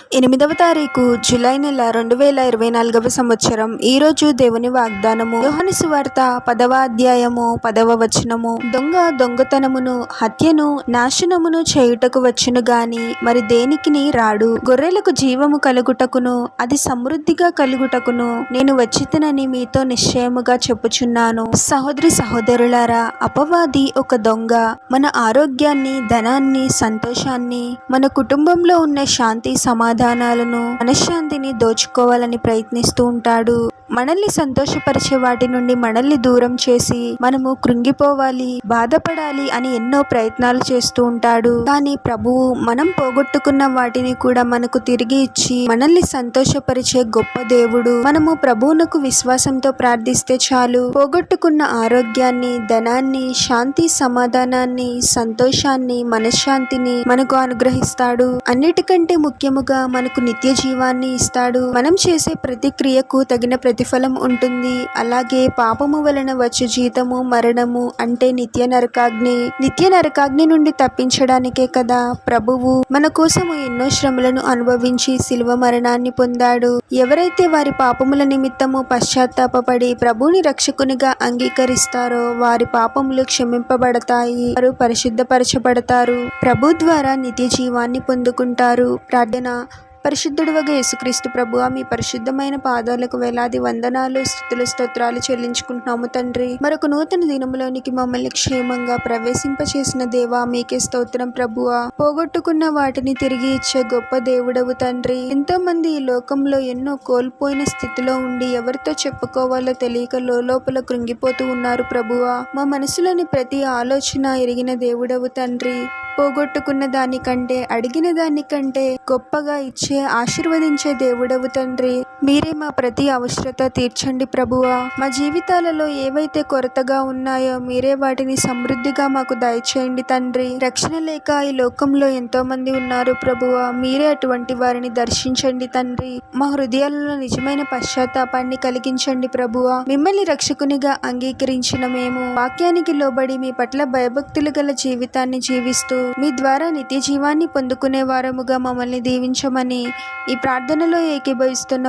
ఎనిమిదవ తారీఖు జూలై నెల రెండు వేల ఇరవై నాలుగవ సంవత్సరం. ఈరోజు దేవుని వాగ్దానము. యోహని సువార్త పదవ అధ్యాయము పదవ వచనము. దొంగ దొంగతనమును హత్యను నాశనమును చేయుటకు వచ్చును గాని మరి దేనికిని రాడు? గొర్రెలకు జీవము కలుగుటకును అది సమృద్ధిగా కలుగుటకును నేను వచ్చితనని మీతో నిశ్చయముగా చెప్పుచున్నాను. సహోదరి సహోదరులారా అపవాది ఒక దొంగ. మన ఆరోగ్యాన్ని ధనాన్ని సంతోషాన్ని మన కుటుంబంలో ఉన్న శాంతి సమా సమాధానాలను మనశ్శాంతిని దోచుకోవాలని ప్రయత్నిస్తూ ఉంటాడు. మనల్ని సంతోషపరిచే వాటి నుండి మనల్ని దూరం చేసి మనము కృంగిపోవాలి బాధపడాలి అని ఎన్నో ప్రయత్నాలు చేస్తూ ఉంటాడు. కానీ ప్రభువు మనం పోగొట్టుకున్న వాటిని కూడా మనకు తిరిగి ఇచ్చి మనల్ని సంతోషపరిచే గొప్ప దేవుడు. మనము ప్రభువునకు విశ్వాసంతో ప్రార్థిస్తే చాలు. పోగొట్టుకున్న ఆరోగ్యాన్ని ధనాన్ని శాంతి సమాధానాన్ని సంతోషాన్ని మనశ్శాంతిని మనకు అనుగ్రహిస్తాడు. అన్నిటికంటే ముఖ్యముగా మనకు నిత్య జీవాన్ని ఇస్తాడు. మనం చేసే ప్రతి క్రియకు తగిన ప్రతిఫలం ఉంటుంది. అలాగే పాపము వలన వచ్చు జీతము మరణము అంటే నిత్య నరకాగ్ని. నిత్య నరకాగ్ని నుండి తప్పించడానికే కదా ప్రభువు మన కోసము ఎన్నో శ్రమలను అనుభవించి శిల్వ మరణాన్ని పొందాడు. ఎవరైతే వారి పాపముల నిమిత్తము పశ్చాత్తాపడి ప్రభుని రక్షకునిగా అంగీకరిస్తారో వారి పాపములు క్షమింపబడతాయి. వారు పరిశుద్ధపరచబడతారు. ప్రభు ద్వారా నిత్య జీవాన్ని పొందుకుంటారు. ప్రార్థన. పరిశుద్ధుడువగా యేసుక్రీస్తు ప్రభువ మీ పరిశుద్ధమైన పాదాలకు వేలాది వందనాలు స్థుతులు స్తోత్రాలు చెల్లించుకుంటున్నాము తండ్రి. మరొక నూతన దినములోనికి మమ్మల్ని క్షేమంగా ప్రవేశింపచేసిన దేవా మీకే స్తోత్రం ప్రభువ పోగొట్టుకున్న వాటిని తిరిగి ఇచ్చే గొప్ప దేవుడవు తండ్రి. ఎంతో మంది ఈ లోకంలో ఎన్నో కోల్పోయిన స్థితిలో ఉండి ఎవరితో చెప్పుకోవాలో తెలియక లోపల కృంగిపోతూ ఉన్నారు ప్రభువ మా మనసులోని ప్రతి ఆలోచన ఎరిగిన దేవుడవు తండ్రి. పోగొట్టుకున్న దానికంటే అడిగిన దానికంటే గొప్పగా ఇచ్చే ఆశీర్వదించే దేవుడవు తండ్రి. మీరే మా ప్రతి అవసరత తీర్చండి ప్రభువా. మా జీవితాలలో ఏవైతే కొరతగా ఉన్నాయో మీరే వాటిని సమృద్ధిగా మాకు దయచేయండి తండ్రి. రక్షణ లేక ఈ లోకంలో ఎంతో మంది ఉన్నారు ప్రభువా. మీరే అటువంటి వారిని దర్శించండి తండ్రి. మా హృదయాలలో నిజమైన పశ్చాత్తాపాన్ని కలిగించండి ప్రభువా. మిమ్మల్ని రక్షకునిగా అంగీకరించిన మేము వాక్యానికి లోబడి మీ పట్ల భయభక్తులు గల జీవితాన్ని జీవిస్తూ మీ ద్వారా నిత్య జీవాన్ని పొందుకునే వారముగా మమ్మల్ని దీవించమని ఈ ప్రార్థనలో ఏకీభవిస్తున్న